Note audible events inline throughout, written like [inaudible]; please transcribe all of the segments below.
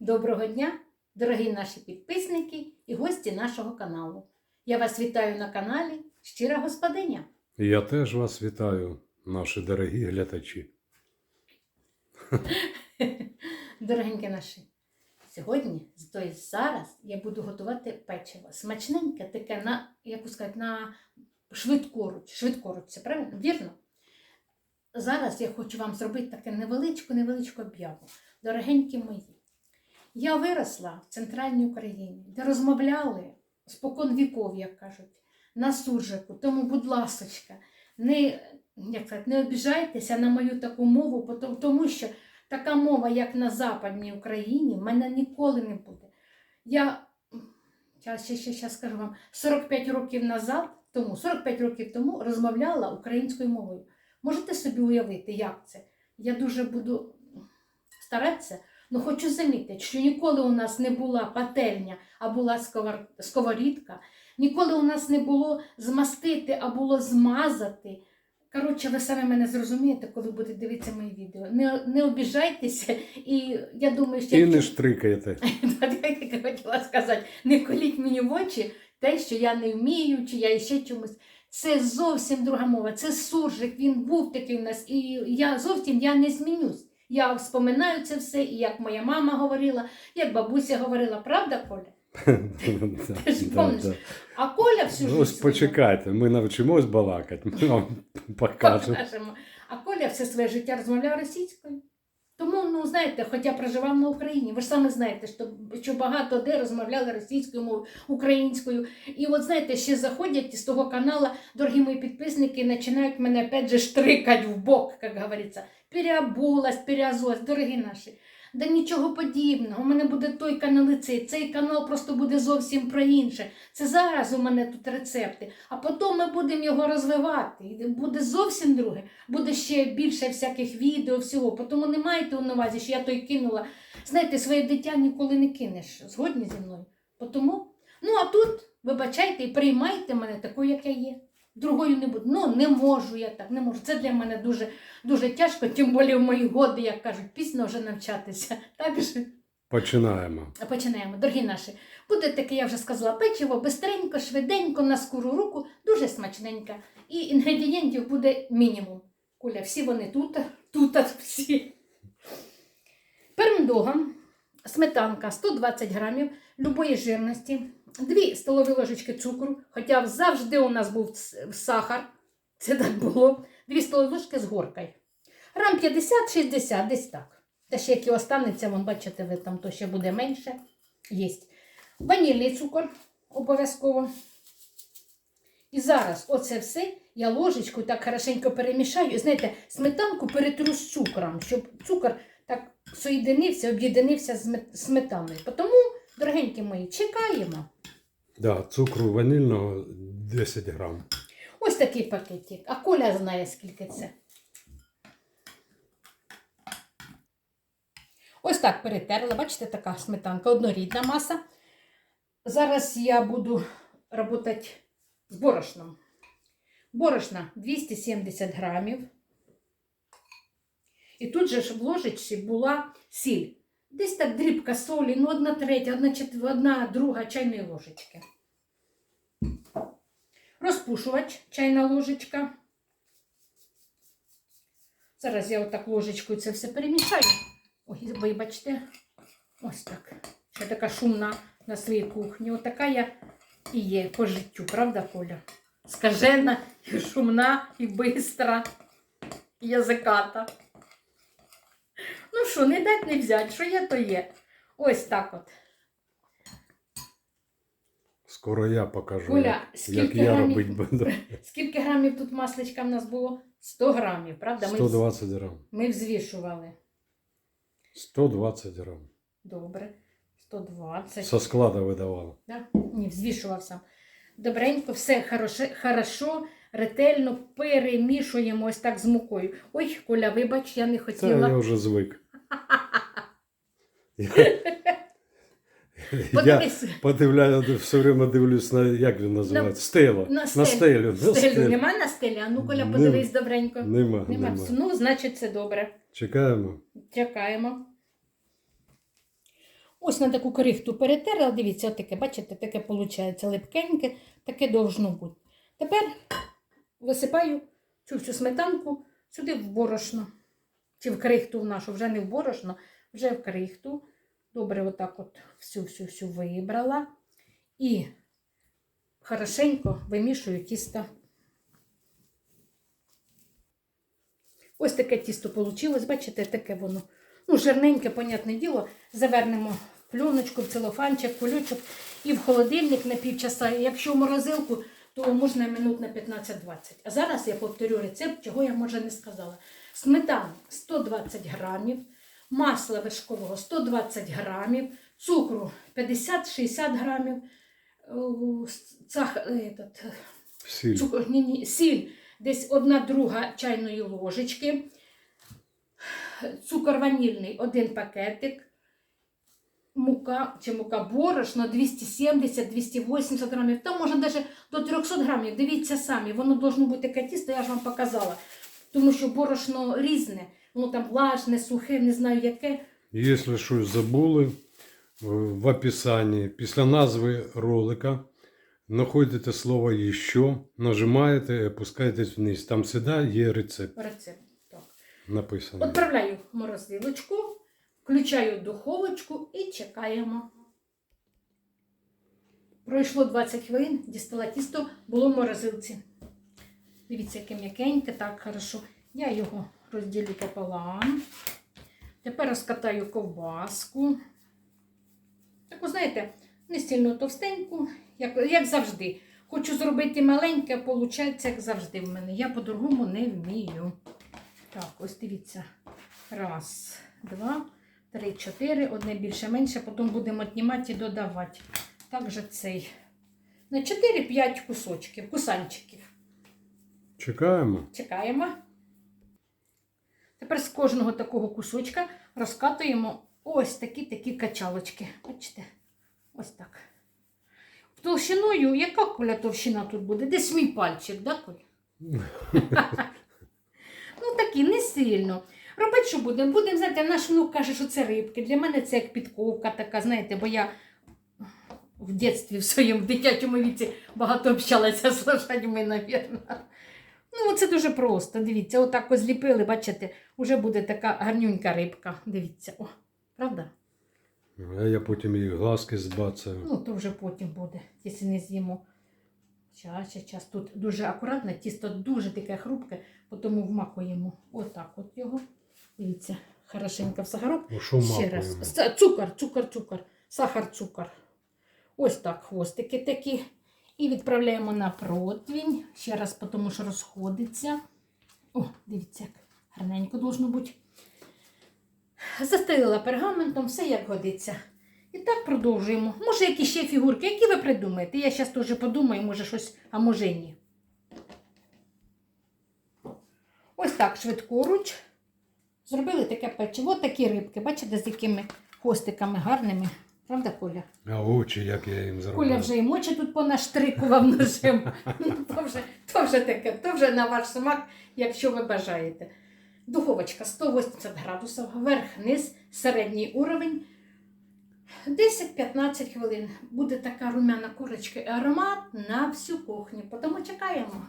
Доброго дня, дорогі наші підписники і гості нашого каналу. Я вас вітаю на каналі Щира Господиня. Я теж вас вітаю, наші дорогі глядачі. [laughs] Дорогенькі наші, сьогодні, то зараз, я буду готувати печиво. Смачненьке, таке на, як сказати, на швидкоруч. Швидкоруч, це правильно? Вірно? Зараз я хочу вам зробити таке невеличку, невеличку об'яву. Дорогенькі мої, я виросла в центральній Україні, де розмовляли спокон віков, як кажуть, на суржику. Тому, будь ласочка, не, як сказати, не обіжайтеся на мою таку мову, тому що така мова, як на Западній Україні, в мене ніколи не буде. Я зараз ще, ще, ще скажу вам, 45 років назад, тому, 45 років тому розмовляла українською мовою. Можете собі уявити, як це? Я дуже буду старатися, але хочу замітити, що ніколи у нас не була пательня, а була сковорідка, ніколи у нас не було змастити, а було змазати. Коротше, ви самі мене зрозумієте, коли будете дивитися мої відео. Не, не обіжайтеся, і я думаю, що І не як [laughs] я хотіла сказати, не коліть мені в очі те, що я не вмію, чи я ще чомусь. Це зовсім друга мова, це суржик, він був такий у нас, і я зовсім я не змінюсь. Я вспоминаю це все, і як моя мама говорила, як бабуся говорила, правда, Коля? [laughs] Ти ж помниш? А Коля всю Ну, життя почекайте, ми навчимось балакати, ми вам [laughs] покажемо. покажемо. А Коля все своє життя розмовляв російською. Тому, ну знаєте, хоча проживав на Україні, ви ж саме знаєте, що, що багато де розмовляли російською мовою, українською. І от знаєте, ще заходять з того каналу, дорогі мої підписники, починають мене опять же штрикати в бок, як говориться. Переобулась, переозулась, дорогі наші. Да нічого подібного. У мене буде той канал і цей. Канал просто буде зовсім про інше. Це зараз у мене тут рецепти, а потім ми будемо його розвивати. І буде зовсім друге. Буде ще більше всяких відео, всього. Тому не майте на увазі, що я той кинула. Знаєте, своє дитя ніколи не кинеш. Згодні зі мною. Тому, ну а тут, вибачайте і приймайте мене такою, як я є. Другою не буду. Ну, не можу я так, не можу. Це для мене дуже, дуже тяжко, тим більше в мої годи, як кажуть, пізно вже навчатися. [laughs] Так же. Починаємо. Починаємо, дорогі наші. Буде таке, я вже сказала, печиво, бистренько, швиденько, на скору руку, дуже смачненько. І інгредієнтів буде мінімум. Коля, всі вони тут, тут всі. Пермдогам, сметанка 120 грамів любої жирності, 2 столові ложечки цукру, хоча завжди у нас був сахар, це так було, 2 столові ложки з горкою. Грам 50-60, десь так. Та ще як і останеться, вон, бачите, ви там то ще буде менше. Єсть. Ванільний цукор обов'язково. І зараз оце все я ложечкою так хорошенько перемішаю. Знаєте, сметанку перетру з цукром, щоб цукор так соєдинився, об'єднився з сметаною. Тому, дорогенькі мої, чекаємо. Да, цукру ванільного 10 грам. Ось такий пакетик. А Коля знає, скільки це. Ось так перетерла. Бачите, така сметанка, однорідна маса. Зараз я буду працювати з борошном. Борошна 270 грамів. І тут же ж в ложечці була сіль. Десь так дрібка солі, ну одна третя, одна, четв... одна друга чайної ложечки. Розпушувач, чайна ложечка. Зараз я отак ложечкою це все перемішаю. Ой, вибачте. Ось так. Ще така шумна на своїй кухні. Отака я і є по життю, правда, Коля? Скажена, і шумна, і бистра, і язиката. Ну що, не дать не взять, що є, то є. Ось так от. Скоро я покажу, Коля, як, скільки як я грамів? робити буду. [laughs] Скільки грамів тут масличка в нас було? 100 грамів, правда? Ми, 120 грам. ми взвішували. 120 грам. Добре. 120. Со складу видавала. Да? Ні, взвішував сам. Добренько, все хороше, хорошо, ретельно перемішуємо ось так з мукою. Ой, Коля, вибач, я не Це хотіла. я вже звик. Я, я Подивись, подивляю, все время дивлюсь на, як він називається? Стелу. на стелю. стелю. На стелю стелю. нема на стелі? А ну, Коля, Нема. подивись добренько. Нема, Нема. нема. Ну, значить, це добре. Чекаємо. Чекаємо. Ось на таку крихту перетерла, дивіться, таке, бачите, таке виходить липкеньке, таке должно бути. Тепер висипаю цю всю сметанку сюди в борошно. Чи в крихту в нашу, вже не в борошно, вже в крихту. Добре, отак от всю-всю-всю вибрала. І хорошенько вимішую тісто. Ось таке тісто вийшло, бачите, таке воно. Ну, жирненьке, понятне діло, завернемо в пленочку, в целофанчик, кулючок і в холодильник на півчаса. Якщо в морозилку, то можна минут на 15-20. А зараз я повторю рецепт, чого я може не сказала. Сметана 120 грамів, масла вершкового 120 грамів, цукру 50-60 грамів, цах, этот, Сіль. цукор, ні, ні, сіль десь одна друга чайної ложечки, цукор ванільний один пакетик, мука чи мука борошно 270-280 грамів, там можна навіть до 300 грамів. Дивіться самі, воно должно бути таке тісто, я ж вам показала. Тому що борошно різне, воно там влажне, сухе, не знаю яке. Якщо щось забули, в в описанні після назви ролика знаходите слово «Еще», нажимаєте і опускаєтесь вниз. Там завжди є рецепт Рецепт. Так. написаний. Відправляю в морозилочку, включаю духовочку і чекаємо. Пройшло 20 хвилин, дістала тісто, було в морозилці. Дивіться, яке м'якеньке, так хорошо. Я його розділю пополам. Тепер розкатаю ковбаску. Таку, знаєте, не сильно товстеньку, як, як завжди. Хочу зробити маленьке, а виходить, як завжди в мене. Я по-другому не вмію. Так, ось дивіться. Раз, два, три, чотири. Одне більше менше, потім будемо віднімати і додавати. Так же цей. На 4-5 кусочків, кусанчиків. Чекаємо. Чекаємо. Тепер з кожного такого кусочка розкатуємо ось такі такі качалочки. Бачите? Ось так. Толщиною, яка коля товщина тут буде? Десь мій пальчик, да, Коль? [laughs] ну такі, не сильно. Робить, що будемо? Будемо, знаєте, наш внук каже, що це рибки. Для мене це як підковка така, знаєте, бо я в дитинстві, в своєму дитячому віці багато общалася з лошадьми, навірно. Ну, це дуже просто. Дивіться, отак ось зліпили, бачите, вже буде така гарнюнька рибка. Дивіться, о, правда? А я потім її глазки збацаю. Ну, то вже потім буде, якщо не з'їмо. Час, час, час. Тут дуже акуратно, тісто дуже таке хрупке, тому вмакуємо отак от його. Дивіться, хорошенько в сахарок. Ну, що Ще раз. Цукор, цукор, цукор, сахар, цукор. Ось так хвостики такі. І відправляємо на противень. Ще раз, тому що розходиться. О, дивіться, як гарненько должно бути. Застелила пергаментом, все як годиться. І так продовжуємо. Може, які ще фігурки, які ви придумаєте? Я зараз теж подумаю, може щось, а може ні. Ось так швидкоруч. Зробили таке печиво, такі рибки. Бачите, з якими хвостиками гарними. Правда, Коля? А очі, як я їм зробив. Коля вже і мочі тут понаштрикував ножем. Ну, то, вже, то вже таке, то вже на ваш смак, якщо ви бажаєте. Духовочка 180 градусів, вверх-низ, середній уровень. 10-15 хвилин. Буде така румяна курочка і аромат на всю кухню. Тому чекаємо.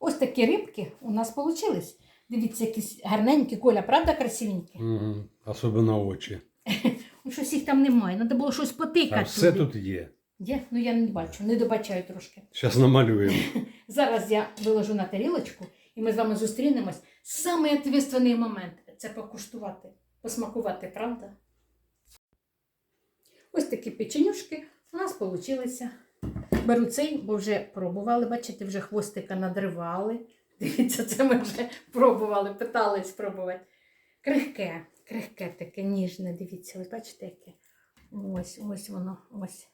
Ось такі рибки у нас вийшли. Дивіться, якісь гарненькі, Коля, правда красивенькі? Угу. Особливо очі. [laughs] Ну, щось їх там немає. Треба було щось потикати. А все туди. тут є. Є? Ну я не бачу, не добачаю трошки. Зараз намалюємо. [laughs] Зараз я виложу на тарілочку і ми з вами зустрінемось. Самий відповідальний момент це покуштувати, посмакувати, правда? Ось такі печенюшки у нас вийшли. Беру цей, бо вже пробували, бачите, вже хвостика надривали. [laughs] Дивіться, це ми вже пробували, питались спробувати. Крихке, крихке таке ніжне, дивіться, ось бачите, яке. Ось, ось воно, ось.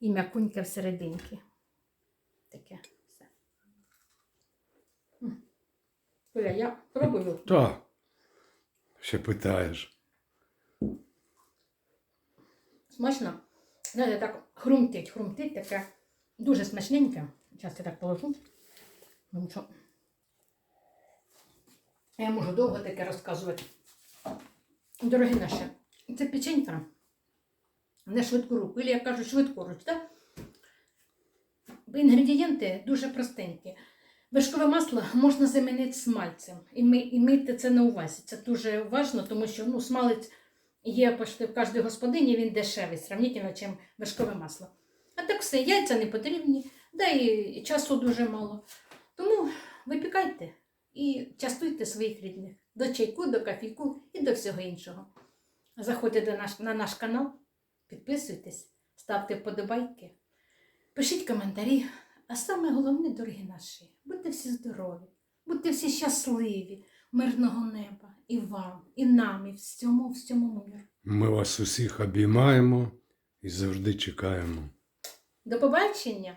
І м'якуньке всерединки. Таке все. М. Я пробую. Так. Ще питаєш. Смачно. Знаєте, так хрумтить, хрумтить таке. Дуже смачненьке. Зараз я так положу. Тому що я можу довго таке розказувати. Дорогі наші Це печенька на швидку руку. Или я кажу швидкоруч, так? Інгредієнти дуже простенькі. Вершкове масло можна замінити смальцем. І, ми, і майте це на увазі. Це дуже важливо, тому що ну, смалець є почти в кожній господині, він дешевий, сравнительно, чим вершкове масло. А так все, яйця не потрібні, да і часу дуже мало. Тому випікайте і частуйте своїх рідних до чайку, до кофійку і до всього іншого. Заходьте до наш, на наш канал, підписуйтесь, ставте вподобайки, пишіть коментарі. А саме головне, дорогі наші, будьте всі здорові, будьте всі щасливі, мирного неба і вам, і нам, і всьому, всьому миру. Ми вас усіх обіймаємо і завжди чекаємо. До побачення!